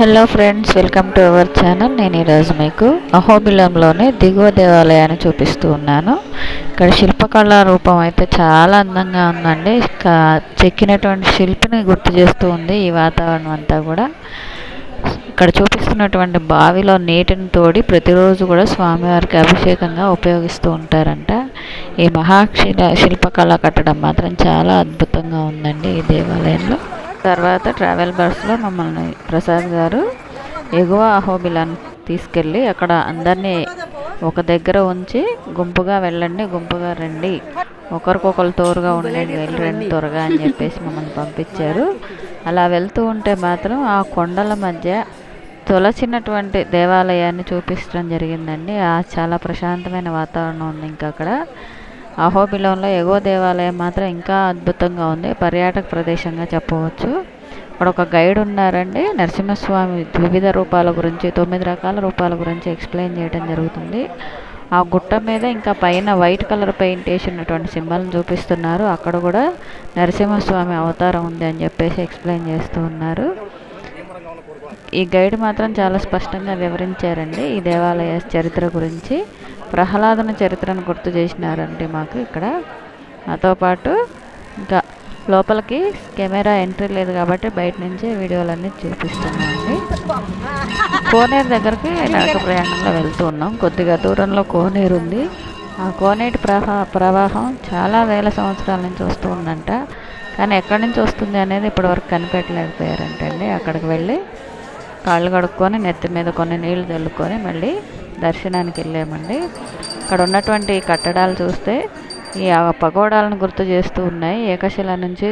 Hello friends welcome to our channel. నేను ఈరోజు మీకు అహోబిలంలోని దిగువ దేవాలయాన్ని చూపిస్తూ ఉన్నాను. ఇక్కడ శిల్పకళా రూపం అయితే చాలా అందంగా ఉందండి. చెక్కినటువంటి శిల్పిని గుర్తు చేస్తూ ఉంది ఈ వాతావరణం అంతా కూడా. ఇక్కడ చూపిస్తున్నటువంటి బావిలో నీటిని తోడి ప్రతిరోజు కూడా స్వామివారికి అభిషేకంగా ఉపయోగిస్తూ ఉంటారంట. ఈ మహాశిల శిల్పకళ కట్టడం మాత్రం చాలా అద్భుతంగా ఉందండి ఈ దేవాలయంలో. తర్వాత ట్రావెల్ బస్లో మమ్మల్ని ప్రసాద్ గారు ఎగువ అహోబిలాన్ తీసుకెళ్ళి అక్కడ అందరినీ ఒక దగ్గర ఉంచి గుంపుగా వెళ్ళండి గుంపుగా రండి. ఒకరికొకరు తోరుగా ఉండండి వెళ్ళి రండి త్వరగా అని చెప్పేసి మమ్మల్ని పంపించారు. అలా వెళ్తూ ఉంటే మాత్రం ఆ కొండల మధ్య తొలచినటువంటి దేవాలయాన్ని చూపించడం జరిగిందండి. ఆ చాలా ప్రశాంతమైన వాతావరణం ఉంది ఇంకా అక్కడ. అహోబిలంలో ఎగువ దేవాలయం మాత్రం ఇంకా అద్భుతంగా ఉంది. పర్యాటక ప్రదేశంగా చెప్పవచ్చు. అక్కడ ఒక గైడ్ ఉన్నారండి. నరసింహస్వామి వివిధ రూపాల గురించి తొమ్మిది రకాల రూపాల గురించి ఎక్స్ప్లెయిన్ చేయడం జరుగుతుంది. ఆ గుట్ట మీద ఇంకా పైన వైట్ కలర్ పెయింట్ వేసినటువంటి సింబల్ని చూపిస్తున్నారు. అక్కడ కూడా నరసింహస్వామి అవతారం ఉంది అని చెప్పేసి ఎక్స్ప్లెయిన్ చేస్తూ ఉన్నారు. ఈ గైడ్ మాత్రం చాలా స్పష్టంగా వివరించారండి. ఈ దేవాలయ చరిత్ర గురించి ప్రహ్లాదన చరిత్రను గుర్తు చేసినారండి మాకు ఇక్కడ. నాతో పాటు ఇంకా లోపలికి కెమెరా ఎంట్రీ లేదు కాబట్టి బయట నుంచే వీడియోలన్నీ చూపిస్తున్నామండి. కోనేరు దగ్గరికి నడక ప్రయాణంలో వెళ్తూ ఉన్నాం. కొద్దిగా దూరంలో కోనేరు ఉంది. ఆ కోనేటి ప్రవా ప్రవాహం చాలా వేల సంవత్సరాల నుంచి వస్తూ ఉందంట. కానీ ఎక్కడి నుంచి వస్తుంది అనేది ఇప్పటివరకు కనిపెట్టలేకపోయారంటండి. అక్కడికి వెళ్ళి కాళ్ళు కడుక్కొని నెత్తి మీద కొన్ని నీళ్ళు చల్లుకొని మళ్ళీ దర్శనానికి వెళ్ళామండి. అక్కడ ఉన్నటువంటి కట్టడాలు చూస్తే ఈ పగోడాలను గుర్తు చేస్తూ ఉన్నాయి. ఏకశిల నుంచి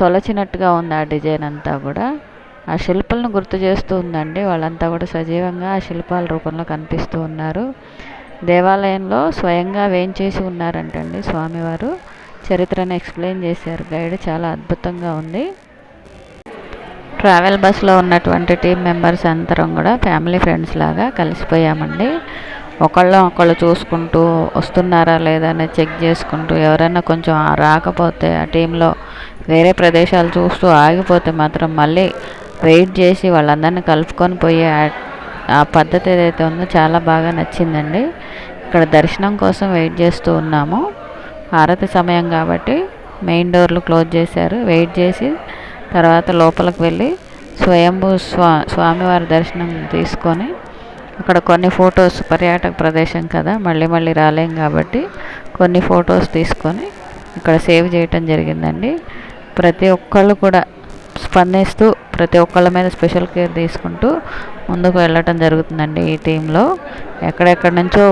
తొలచినట్టుగా ఉంది ఆ డిజైన్ అంతా కూడా. ఆ శిల్పాలను గుర్తు చేస్తూ ఉందండి. వాళ్ళంతా కూడా సజీవంగా ఆ శిల్పాల రూపంలో కనిపిస్తూ ఉన్నారు. దేవాలయంలో స్వయంగా వేయించేసి ఉన్నారంటండి స్వామివారు. చరిత్రను ఎక్స్ప్లెయిన్ చేశారు. గైడ్ చాలా అద్భుతంగా ఉంది. ట్రావెల్ బస్లో ఉన్నటువంటి టీం మెంబర్స్ అందరం కూడా ఫ్యామిలీ ఫ్రెండ్స్ లాగా కలిసిపోయామండి. ఒకళ్ళం ఒకళ్ళు చూసుకుంటూ వస్తున్నారా లేదా అని చెక్ చేసుకుంటూ ఎవరైనా కొంచెం రాకపోతే ఆ టీంలో వేరే ప్రదేశాలు చూస్తూ ఆగిపోతే మాత్రం మళ్ళీ వెయిట్ చేసి వాళ్ళందరినీ కలుపుకొని పోయే ఆ పద్ధతి ఏదైతే ఉందో చాలా బాగా నచ్చిందండి. ఇక్కడ దర్శనం కోసం వెయిట్ చేస్తూ ఉన్నాము. హారతి సమయం కాబట్టి మెయిన్ డోర్లు క్లోజ్ చేశారు. వెయిట్ చేసి తర్వాత లోపలికి వెళ్ళి స్వయంభూ స్వా స్వామివారి దర్శనం తీసుకొని అక్కడ కొన్ని ఫొటోస్ పర్యాటక ప్రదేశం కదా మళ్ళీ మళ్ళీ రాలేం కాబట్టి కొన్ని ఫొటోస్ తీసుకొని ఇక్కడ సేవ్ చేయటం జరిగిందండి. ప్రతి ఒక్కళ్ళు కూడా స్పందిస్తూ ప్రతి ఒక్కళ్ళ మీద స్పెషల్ కేర్ తీసుకుంటూ ముందుకు వెళ్ళటం జరుగుతుందండి ఈ టీంలో. ఎక్కడెక్కడి నుంచో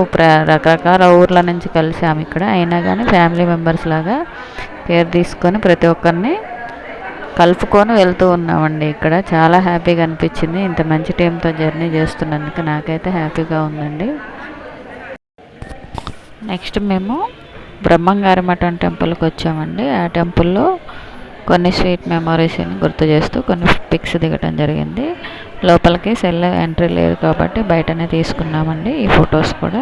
రకరకాల ఊర్ల నుంచి కలిసాము ఇక్కడ. అయినా కానీ ఫ్యామిలీ మెంబర్స్ లాగా కేర్ తీసుకొని ప్రతి ఒక్కరిని కలుపుకొని వెళ్తూ ఉన్నామండి ఇక్కడ. చాలా హ్యాపీగా అనిపించింది. ఇంత మంచి టీంతో జర్నీ చేస్తున్నందుకు నాకైతే హ్యాపీగా ఉందండి. నెక్స్ట్ మేము బ్రహ్మంగారి మఠం టెంపుల్కి వచ్చామండి. ఆ టెంపుల్లో కొన్ని స్వీట్ మెమరీస్ని గుర్తు చేస్తూ కొన్ని పిక్స్ దిగటం జరిగింది. లోపలికి సెల్ ఎంట్రీ లేదు కాబట్టి బయటనే తీసుకున్నామండి ఈ ఫొటోస్ కూడా.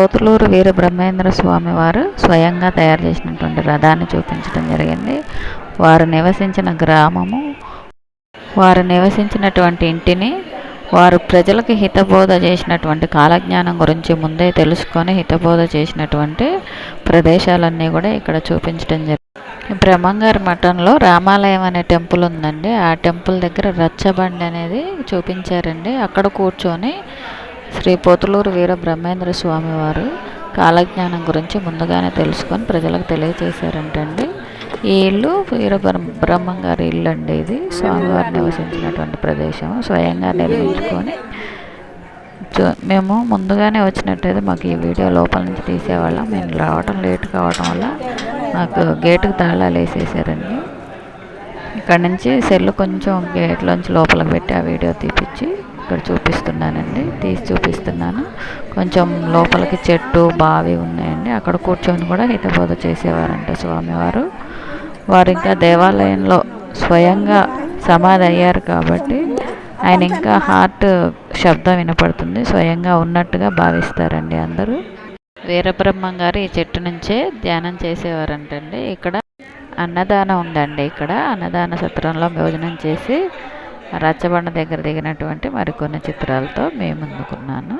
కోతులూరు వీర బ్రహ్మేంద్ర స్వామి వారు స్వయంగా తయారు చేసినటువంటి రథాన్ని చూపించడం జరిగింది. వారు నివసించిన గ్రామము వారు నివసించినటువంటి ఇంటిని వారు ప్రజలకు హితబోధ చేసినటువంటి కాలజ్ఞానం గురించి ముందే తెలుసుకొని హితబోధ చేసినటువంటి ప్రదేశాలన్నీ కూడా ఇక్కడ చూపించడం జరిగింది బ్రహ్మంగారి మఠంలో రామాలయం అనే టెంపుల్ ఉందండి. ఆ టెంపుల్ దగ్గర రచ్చబండి అనేది చూపించారండి. అక్కడ కూర్చొని శ్రీ పోతులూరు వీర బ్రహ్మేంద్ర స్వామి వారు కాలజ్ఞానం గురించి ముందుగానే తెలుసుకొని ప్రజలకు తెలియజేశారంటండి. ఈ ఇల్లు వీర బ్రహ్మం గారి ఇల్లు అండి ఇది. స్వామివారు నివసించినటువంటి ప్రదేశం స్వయంగా నిర్మించుకొని మేము ముందుగానే వచ్చినట్టయితే మాకు ఈ వీడియో లోపల నుంచి తీసేవాళ్ళం. మేము రావటం లేట్ కావటం వల్ల మాకు గేటుకు తాళాలు వేసేసారండి. ఇక్కడ నుంచి సెల్ కొంచెం గేట్లోంచి లోపలికి పెట్టి ఆ వీడియో తీపిచ్చి ఇక్కడ చూపిస్తున్నానండి. తీసి చూపిస్తున్నాను. కొంచెం లోపలికి చెట్టు బావి ఉన్నాయండి. అక్కడ కూర్చొని కూడా హితబోధ చేసేవారంట స్వామివారు. వారు ఇంకా దేవాలయంలో స్వయంగా సమాధి అయ్యారు కాబట్టి ఆయన ఇంకా హార్ట్ శబ్దం వినపడుతుంది. స్వయంగా ఉన్నట్టుగా భావిస్తారండి అందరూ. వీరబ్రహ్మం గారు ఈ చెట్టు నుంచే ధ్యానం చేసేవారంటండి. ఇక్కడ అన్నదానం ఉందండి ఇక్కడ. అన్నదాన సత్రంలో భోజనం చేసి రచ్చబండ దగ్గర దిగినటువంటి మరికొన్ని చిత్రాలతో మేము ముందుకున్నాను.